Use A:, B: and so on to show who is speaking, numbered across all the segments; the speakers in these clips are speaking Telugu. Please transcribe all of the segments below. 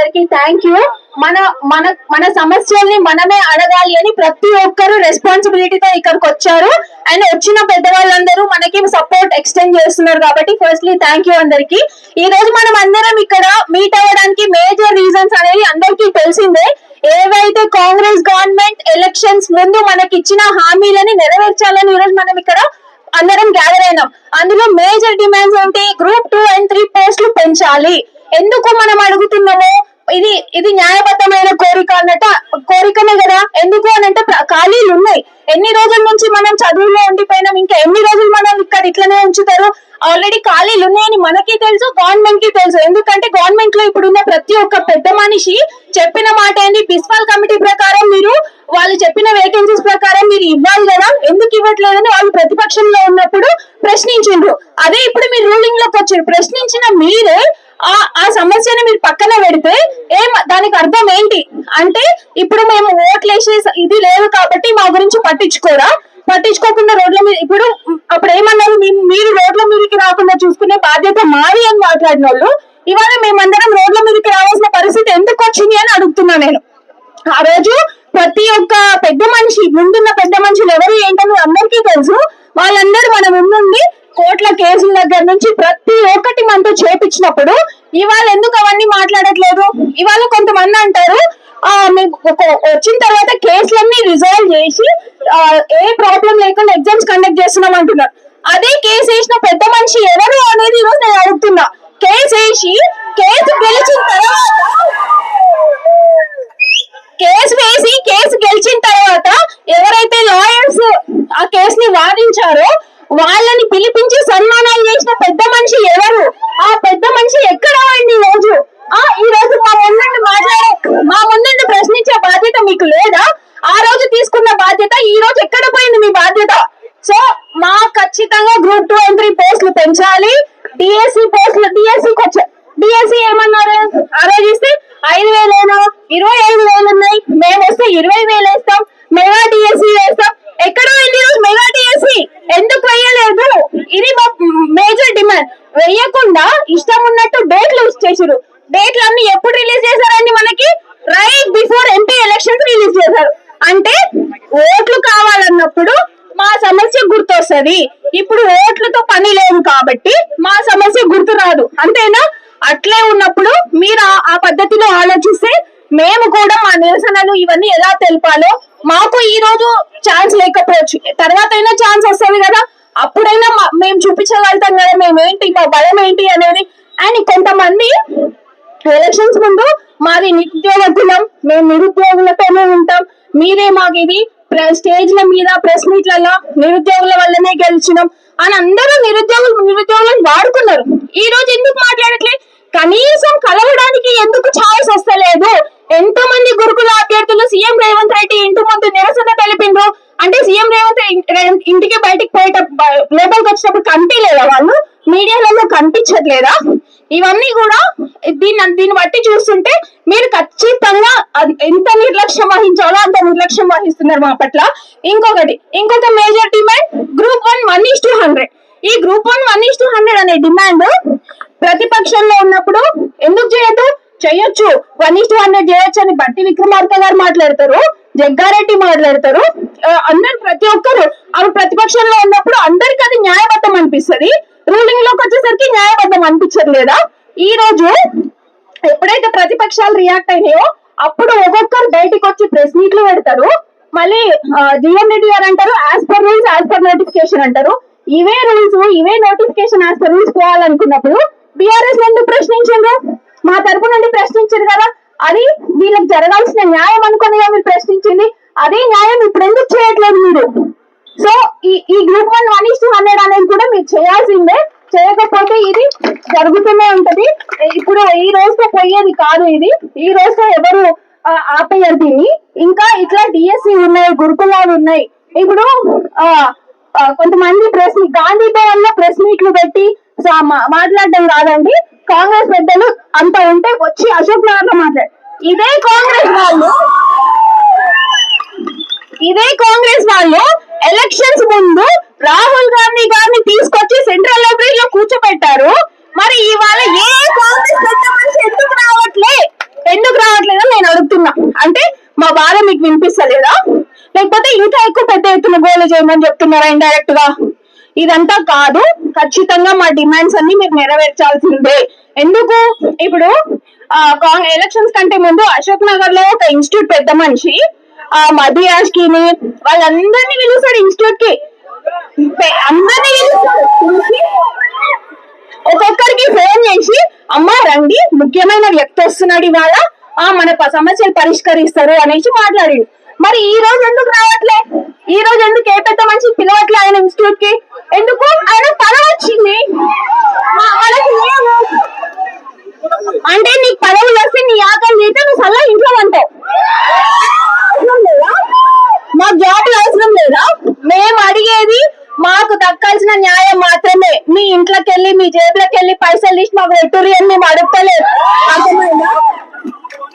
A: అందరికి థ్యాంక్ యూ మన మన మన సమస్యల్ని మనమే అడగాలి అని ప్రతి ఒక్కరు రెస్పాన్సిబిలిటీతో ఇక్కడికి వచ్చారు. అండ్ వచ్చిన పెద్దవాళ్ళందరూ మనకి సపోర్ట్ ఎక్స్టెండ్ చేస్తున్నారు కాబట్టి ఫస్ట్లీ థ్యాంక్ యూ అందరికి. ఈ రోజు మనం అందరం ఇక్కడ మీట్ అవ్వడానికి మేజర్ రీజన్స్ అనేది అందరికీ తెలిసిందే. ఏవైతే కాంగ్రెస్ గవర్నమెంట్ ఎలక్షన్స్ ముందు మనకి ఇచ్చిన హామీలని నెరవేర్చాలని ఈ రోజు మనం ఇక్కడ అందరం గ్యాదర్ అయినాం. అందులో మేజర్ డిమాండ్స్ ఏంటి గ్రూప్ టూ అండ్ త్రీ పోస్టులు పెంచాలి. ఎందుకు మనం అడుగుతున్నాము? ఇది ఇది న్యాయబద్ధమైన కోరిక అన్నట్టు కోరికనే కదా. ఎందుకు అని అంటే ప్ర- ఖాళీలు ఉన్నాయి. ఎన్ని రోజుల నుంచి మనం చదువులో ఉండిపోయినాం ఇంకా ఎన్ని రోజులు మనం ఇక్కడ ఇట్లనే ఉంచుతారు? ఆల్రెడీ ఖాళీలు ఉన్నాయని మనకి తెలుసు గవర్నమెంట్కి తెలుసు. ఎందుకంటే గవర్నమెంట్లో ఇప్పుడున్న ప్రతి ఒక్క పెద్ద మనిషి చెప్పిన మాట ఏంటి బిస్వాల్ కమిటీ ప్రకారం మీరు వాళ్ళు చెప్పిన వేకెన్సీస్ ప్రకారం మీరు ఇవ్వాలి కదా. ఎందుకు ఇవ్వట్లేదని వాళ్ళు ప్రతిపక్షంలో ఉన్నప్పుడు ప్రశ్నించిండ్రు. అదే ఇప్పుడు మీరు రూలింగ్లోకి వచ్చారు. ప్రశ్నించిన మీరే ఆ ఆ సమస్యని మీరు పక్కన పెడితే ఏం దానికి అర్థం ఏంటి? అంటే ఇప్పుడు మేము ఓట్లేసే ఇది లేదు కాబట్టి మా గురించి పట్టించుకోరా? పట్టించుకోకుండా రోడ్ల మీద ఇప్పుడు అప్పుడు ఏమన్నారు? మీరు రోడ్ల మీదకి రాకుండా చూసుకునే బాధ్యత మాది అని మాట్లాడిన వాళ్ళు ఇవాళ మేమందరం రోడ్ల మీదకి రావాల్సిన పరిస్థితి ఎందుకు వచ్చింది అని అడుగుతున్నా నేను. ఆ రోజు ప్రతి ఒక్క పెద్ద మనిషి ముందున్న పెద్ద మనుషులు ఎవరు ఏంటని అందరికీ తెలుసు. వాళ్ళందరూ మన ముందుండి కోట్ల కేసుల దగ్గర నుంచి ప్రతి ఒక్కటి మనతో చేపించినప్పుడు ఇవాళ ఎందుకు అవన్నీ మాట్లాడట్లేదు? ఇవాళ కొంతమంది అంటారు ఆ మీకు ఒక- వచ్చిన తర్వాత కేసులన్నీ రిజాల్వ్ చేసి ఆ, ఏ ప్రాబ్లం లేకుండా ఎగ్జామ్స్ కండక్ట్ చేస్తున్నాం అంటున్నారు. అదే కేసు వేసిన పెద్ద మనిషి ఎవరు అనేది ఈరోజు నేను అడుగుతున్నా. కేసు వేసి కేసు గెలిచిన తర్వాత కేసు వేసి కేసు గెలిచిన తర్వాత ఎవరైతే లాయర్స్ ఆ కేసుని వాదించారో వాళ్ళని పిలిపించి సన్మానాలు చేసిన పెద్ద మనిషి ఎవరు? ఆ పెద్ద మనిషి ఎక్కడ అండి ఈ రోజు? ఆ ఈ రోజు మా ముందు మాట్లాడే మా ముందు ప్రశ్నించే బాధ్యత మీకు లేదా? ఆ రోజు తీసుకున్న బాధ్యత ఈ రోజు ఎక్కడ పోయింది మీ బాధ్యత? సో మా ఖచ్చితంగా గ్రూప్ టూ అండ్ త్రీ పోస్టులు పెంచాలి. డిఎస్సి పోస్టులు డిఎస్సికి వచ్చాయి డిఎస్సి ఏమన్నారు? ఆ ఐదు వేలేనా ఇరవై ఐదు వేలు ఉన్నాయి. మేము వస్తే ఇరవై వేలు వేస్తాం. మెగా డిఎస్సి వేస్తాం ఎక్కడ పోయింది ఈ రోజు మెగా డిఎస్సి ఎందుకు వేయలేదు ఇది మా మేజర్ డిమాండ్ వేయకుండా ఇష్టం ఉన్నట్టు డేట్లు చేసారు డేట్లు అన్ని ఎప్పుడు రిలీజ్ చేశారండి మనకి? Right before MP elections release చేశారు. అంటే ఓట్లు కావాలన్నప్పుడు మా సమస్య గుర్తొస్తుంది. ఇప్పుడు ఓట్లతో పని లేదు కాబట్టి మా సమస్య గుర్తు రాదు. అంతేనా? అట్లే ఉన్నప్పుడు మీరు ఆ- ఆ పద్ధతిలో ఆలోచిస్తే మేము కూడా మా నిరసనలు ఇవన్నీ ఎలా తెలపాలో మాకు ఈ రోజు ఛాన్స్ లేకపోవచ్చు. తర్వాత అయినా ఛాన్స్ వస్తుంది కదా. అప్పుడైనా మేము చూపించగలుగుతాం కదా మేము ఏంటి మా బలం ఏంటి అనేది. అండ్ కొంతమంది ఎలక్షన్స్ ముందు మాది నిరుద్యోగ కులం మేము నిరుద్యోగులతోనే ఉంటాం. మీరే మాకు ఇది స్టేజ్ల మీద ప్రెస్ మీట్లలో నిరుద్యోగుల వల్లనే గెలిచినాం అని అందరూ నిరుద్యోగులు నిరుద్యోగులను వాడుకున్నారు. ఈ రోజు ఎందుకు మాట్లాడట్లే? కనీసం కలవడానికి ఎందుకు ఛాయిస్ వస్తలేదు? ఎంతో మంది గురుకుల అభ్యర్థులు సీఎం రేవంత్ రెడ్డి ఇంటి ముందు నిరసన తెలిపిండ్రు. అంటే సీఎం రేవంత్ ఇంటికి బయటికి పోయేట లోపలికి వచ్చినప్పుడు కనిపించలేదా వాళ్ళు? మీడియాలలో కనిపించట్లేదా? ఇవన్నీ కూడా దీన్ని దీన్ని బట్టి చూస్తుంటే మీరు ఖచ్చితంగా ఎంత నిర్లక్ష్యం వహించాలో అంత నిర్లక్ష్యం వహిస్తున్నారు మా పట్ల. ఇంకొకటి ఇంకొక major demand group one one is to hundred ఈ group one one is to hundred అనే డిమాండ్ ప్రతిపక్షంలో ఉన్నప్పుడు ఎందుకు చేయదు చేయొచ్చు. వన్ ఈస్ టూ హండ్రెడ్ చేయొచ్చు అని బట్టి విక్రమార్క గారు మాట్లాడతారు. జగ్గారెడ్డి మాట్లాడతారు. అందరు ప్రతి ఒక్కరు ఆమె ప్రతిపక్షంలో ఉన్నప్పుడు అందరికి అది న్యాయబద్ధం అనిపిస్తుంది. రూలింగ్లోకి వచ్చేసరికి న్యాయబద్ధం అనిపించట్లేదా ఈ రోజు ఎప్పుడైతే ప్రతిపక్షాలు రియాక్ట్ అయినాయో అప్పుడు ఒక్కొక్కరు బయటికి వచ్చి ప్రెస్ మీట్లు పెడతారు. మళ్ళీ జిఎం రెడ్డి గారు అంటారు as per rules as per notification అంటారు. ఇవే రూల్స్ ఇవే నోటిఫికేషన్ యాజ్ పర్ రూల్స్ పోవాలనుకున్నప్పుడు బీఆర్ఎస్ ఎందుకు ప్రశ్నించారు? మా తరపు నుండి ప్రశ్నించారు కదా. అది వీళ్ళకి జరగాల్సిన న్యాయం అనుకుని మీరు ప్రశ్నించింది. అదే న్యాయం ఇప్పుడు ఎందుకు చేయట్లేదు మీరు? సో ఈ ఈ group one one is hundred అనేది కూడా మీరు చేయాల్సిందే. చేయకపోతే ఇది జరుగుతూనే ఉంటది. ఇప్పుడు ఈ రోజుతో పోయేది కాదు ఇది. ఈ రోజుతో ఎవరు ఆపేయరు దీన్ని. ఇంకా ఇట్లా డిఎస్సి ఉన్నాయి గురుకులాలు ఉన్నాయి. ఇప్పుడు ఆ కొంతమంది ప్రెస్ గాంధీ భవన్లో ప్రెస్ మీట్లు పెట్టి మా- మాట్లాడడం కాదండి కాంగ్రెస్ పెద్దలు అంత ఉంటే వచ్చి అశోక్ నగర్లో ఇదే కాంగ్రెస్ వాళ్ళు. ఇదే కాంగ్రెస్ వాళ్ళు ఎలక్షన్స్ ముందు రాహుల్ గాంధీ గారిని తీసుకొచ్చి సెంట్రల్ లైబ్రరీలో కూర్చోబెట్టారు మరి ఇవాళ ఏ కాంగ్రెస్ పెద్ద మనిషి ఎందుకు రావట్లే? ఎందుకు రావట్లేదో నేను అడుగుతున్నా. అంటే మా బాధ మీకు వినిపిస్తలేదా? లేకపోతే ఇంకా ఎక్కువ పెద్ద ఎత్తున గోలు చేయమని చెప్తున్నారా ఇండైరెక్ట్గా ఇదంతా కాదు. ఖచ్చితంగా మా డిమాండ్స్ అన్ని మీరు నెరవేర్చాల్సిందే. ఎందుకు? ఇప్పుడు ఎలక్షన్స్ కంటే ముందు అశోక్ నగర్లో ఒక ఇన్స్టిట్యూట్ పెద్ద మనిషి ఆ మధు యాష్కిని వాళ్ళందరినీ పిలుస్తాడు ఇన్స్టిట్యూట్కి. అందరినీ ఒక్కొక్కరికి ఫోన్ చేసి అమ్మా రండి ముఖ్యమైన వ్యక్తి వస్తున్నాడు ఇవాళ. ఆ మన సమస్యలు పరిష్కరిస్తారు అనేసి మాట్లాడిండు. మరి ఈ రోజు ఎందుకు రావట్లే? ఈ రోజు ఎందుకు ఏ పెద్ద మనిషి పిలవట్లే ఆయన ఇన్స్టిట్యూట్కి? ఎందుకు? ఆయన పదవి వచ్చింది. అంటే నీకు పదవులు వస్తే నీ ఆకలి తీస్తే నువ్వు సల్లా ఇంట్లో అంటావు మా మాకు జాబులు అవసరం లేదా? మేము అడిగేది మాకు దక్కాల్సిన న్యాయం మాత్రమే. మీ ఇంట్లోకి వెళ్ళి మీ జేబులోకి వెళ్ళి పైసలు తీసి మాకు పెట్టుర్రి అని మేము అడుగుతలేదు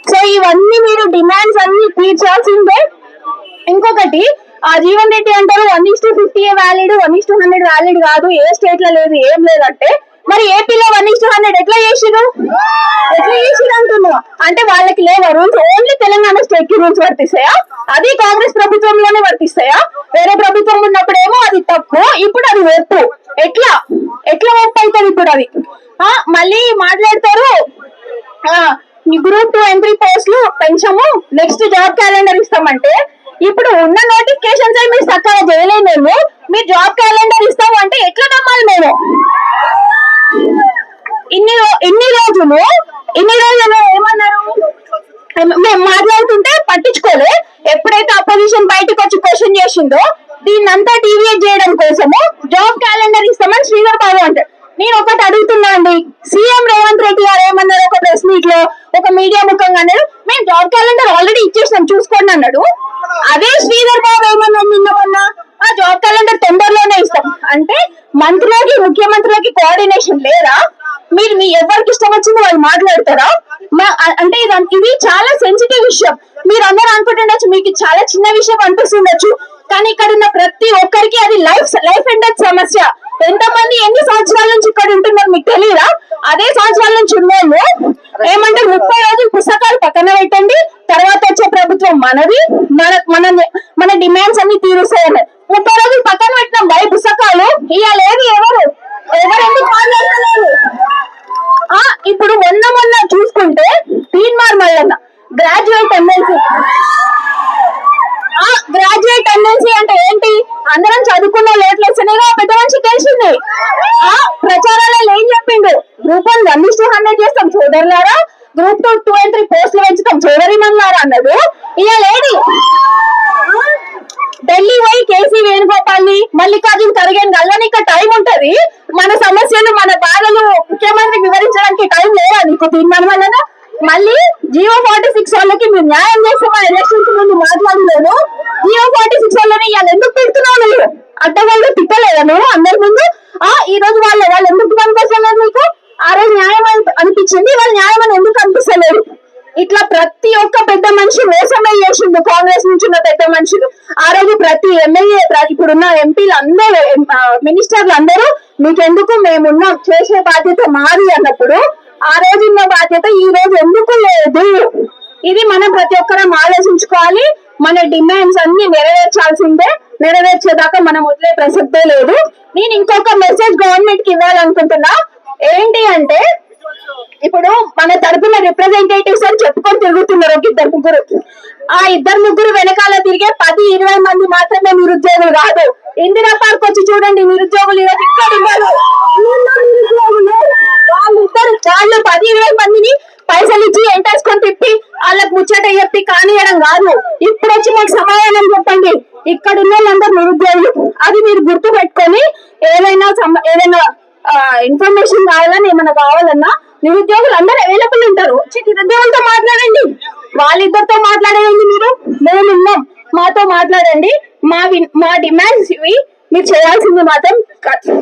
A: సో ఇవన్నీ మీరు డిమాండ్స్ అన్ని తీర్చాల్సిందే. ఇంకొకటి ఆ జీవన్ రెడ్డి అంటారు one is to fifty valid one is to hundred valid కాదు. ఏ స్టేట్లో లేదు ఏం లేదంటే మరి ఏపీలో వన్ ఇస్ టూ హండ్రెడ్ ఎట్లా చేసిరు ఎట్లా చేసిరు అంటున్నావు అంటే వాళ్ళకి లేవా? రూల్స్ ఓన్లీ తెలంగాణ స్టేట్కి రూల్స్ వర్తిస్తాయా? అది కాంగ్రెస్ ప్రభుత్వంలోనే వర్తిస్తాయా? వేరే ప్రభుత్వం ఉన్నప్పుడేమో అది తప్పు. ఇప్పుడు అది ఒప్పు. ఎట్లా? ఎట్లా ఒప్పు అవుతుంది ఇప్పుడు అది? ఆ మళ్ళీ మాట్లాడతారు. గ్రూప్ టూ ఎంట్రీ పోస్టులు పెంచము నెక్స్ట్ జాబ్ క్యాలెండర్ ఇస్తామంటే ఇప్పుడు ఉన్న నోటిఫికేషన్స్ మీరు మీరు చక్కగా మేము మీరు జాబ్ క్యాలెండర్ ఇస్తాము అంటే ఎట్లా నమ్మాలి మేము? ఇన్ని ఇన్ని రోజులు ఇన్ని రోజులు ఏమన్నారు? మేము మాట్లాడుతుంటే పట్టించుకోలే. ఎప్పుడైతే అపోజిషన్ బయటకు వచ్చి క్వశ్చన్ చేసిందో దీన్నంతా డీవియేట్ చేయడం కోసము జాబ్ క్యాలెండర్ ఇస్తామని శ్రీధర్ బాబు అంటారు నేను ఒకటి అడుగుతున్నా అండి. సీఎం రేవంత్ రెడ్డి గారు ఏమన్నారు ఒక ప్రెస్ మీట్లో ఒక మీడియా ముఖంగా అన్నారు? మేము జాబ్ క్యాలెండర్ ఆల్రెడీ ఇచ్చేసినాం చూసుకోండి అన్నాడు. అదే శ్రీధర్ బాబు ఏమన్నా నిన్న మొన్న? ఆ జాబ్ క్యాలెండర్ తొందరలోనే ఇస్తాం. అంటే మంత్రులకి ముఖ్యమంత్రులకి కోఆర్డినేషన్ లేరా? మీరు మీ ఎవరికి ఇష్టం వచ్చింది వాళ్ళు మాట్లాడతారా? మా- అంటే ఇది చాలా సెన్సిటివ్ విషయం. మీరు అందరూ అనుకుంటుండొచ్చు మీకు చాలా చిన్న విషయం అనిపిస్తుండొచ్చు కానీ ఇక్కడ ఉన్న ప్రతి ఒక్కరికి అది లైఫ్ లైఫ్ అండ్ డెత్ సమస్య. ఎంతమంది ఎన్ని సంవత్సరాల నుంచి ఇక్కడ ఉంటున్నారు మీకు తెలియదా అదే సంవత్సరాల నుంచి ఉన్నాము ఏమంటే ముప్పై రోజులు పుస్తకాలు పక్కన పెట్టండి తర్వాత వచ్చే ప్రభుత్వం మనది మన మన మన డిమాండ్స్ అన్ని తీరుస్తాయని. ముప్పై రోజులు పక్కన పుస్తకాలు ఇవాళ ఏది ఎవరు? ఎవరు ఎందుకు ఆ ఇప్పుడు మొన్న మొన్న చూసుకుంటే తీన్మార్ మల్లన్న గ్రాడ్యుయేట్ ఎమ్మెల్సీ ఆ గ్రాడ్యుయేట్ టెండెన్సీ అంటే ఏంటి? అందరం చదువుకున్న లేట్లు వస్తేనేగా పెద్ద మనిషి తెలిసింది ఆ ప్రచారాలలో ఏం చెప్పిండు? Group one one two hundred చేస్తాం సోదరులారా? Group two two and three పోస్టులు పెంచుతాం సోదరి మన్నారా అన్నది ఆ, ఢిల్లీ పోయి కేసీ వేణుగోపాల్ మల్లికార్జున మల్లికార్జున్ ఖర్గే కల్లని ఇక్కడ టైం ఉంటది. మన సమస్యలు మన బాధలు ముఖ్యమంత్రి వివరించడానికి టైం లేదా? నీకు తీర్మానం వలన మళ్ళీ జియో ఫార్టీ సిక్స్ వాళ్ళకి మీరు న్యాయం చేస్తే మా ఎలక్షన్స్ ముందు మాట్లాడలేదు జియో ఫార్టీ సిక్స్ వాళ్ళని ఇవాళ ఎందుకు పెడుతున్నావు నువ్వు? అడ్డగోళ్ళు తిట్టలేదా నువ్వు అందరి ముందు? ఆ ఈ రోజు వాళ్ళు వాళ్ళు ఎందుకు కనిపిస్తలేదు మీకు ఆ రోజు న్యాయం అనిపించింది వాళ్ళు న్యాయం అని ఎందుకు అనిపిస్తలేదు ఇట్లా ప్రతి ఒక్క పెద్ద మనిషి మోసమే చేసిండు. కాంగ్రెస్ నుంచి ఉన్న పెద్ద మనుషులు. ఆ రోజు ప్రతి ఎమ్మెల్యే ఇప్పుడున్న ఎంపీలు అందరూ మినిస్టర్లు అందరూ మీకెందుకు మేమున్నాం? చేసే బాధ్యత మాది అన్నప్పుడు ఆ రోజు ఉన్న బాధ్యత ఈ రోజు ఎందుకు లేదు? ఇది మనం ప్రతి ఒక్కరం ఆలోచించుకోవాలి. మన డిమాండ్స్ అన్ని నెరవేర్చాల్సిందే. నెరవేర్చేదాకా మనం వదిలే ప్రసక్తే లేదు. నేను ఇంకొక మెసేజ్ గవర్నమెంట్కి ఇవ్వాలనుకుంటున్నా. ఏంటి అంటే ఇప్పుడు మన తరపున రిప్రజెంటేటివ్స్ అని చెప్పుకొని తిరుగుతున్నారు ఒక ఇద్దరు ముగ్గురు. ఆ ఇద్దరు ముగ్గురు వెనకాల తిరిగే పది ఇరవై మంది మాత్రమే నిరుద్యోగులు కాదు. ఇందిరా పార్క్ వచ్చి చూడండి నిరుద్యోగులు ఈరోజు ఇక్కడ ఉన్నారు. వాళ్ళిద్దరు వాళ్ళు పది ఇరవై మందిని పైసలు ఇచ్చి ఎంటేసుకొని తిప్పి వాళ్ళకి ముచ్చట చెప్పి కానియడం కాదు. ఇప్పుడు వచ్చి మాకు సమాధానం చెప్పండి. ఇక్కడ ఉన్న వాళ్ళందరూ నిరుద్యోగులు. అది మీరు గుర్తు పెట్టుకొని ఏదైనా ఏదైనా ఇన్ఫర్మేషన్ కావాలని ఏమైనా కావాలన్నా నిరుద్యోగులు అందరూ అవైలబుల్ ఉంటారు. వచ్చి నిరుద్యోగులతో మాట్లాడండి. వాళ్ళిద్దరితో మాట్లాడేయండి మీరు. మేము ఉన్నాం మాతో మాట్లాడండి. మా వి- మా డిమాండ్స్ ఇవి. మీరు చేయాల్సింది మాత్రం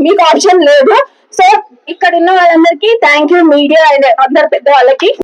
A: మీకు ఆప్షన్ లేదు. సో ఇక్కడ ఉన్న వాళ్ళందరికీ థ్యాంక్ యూ మీడియా అండ్ అందరు పెద్ద వాళ్ళకి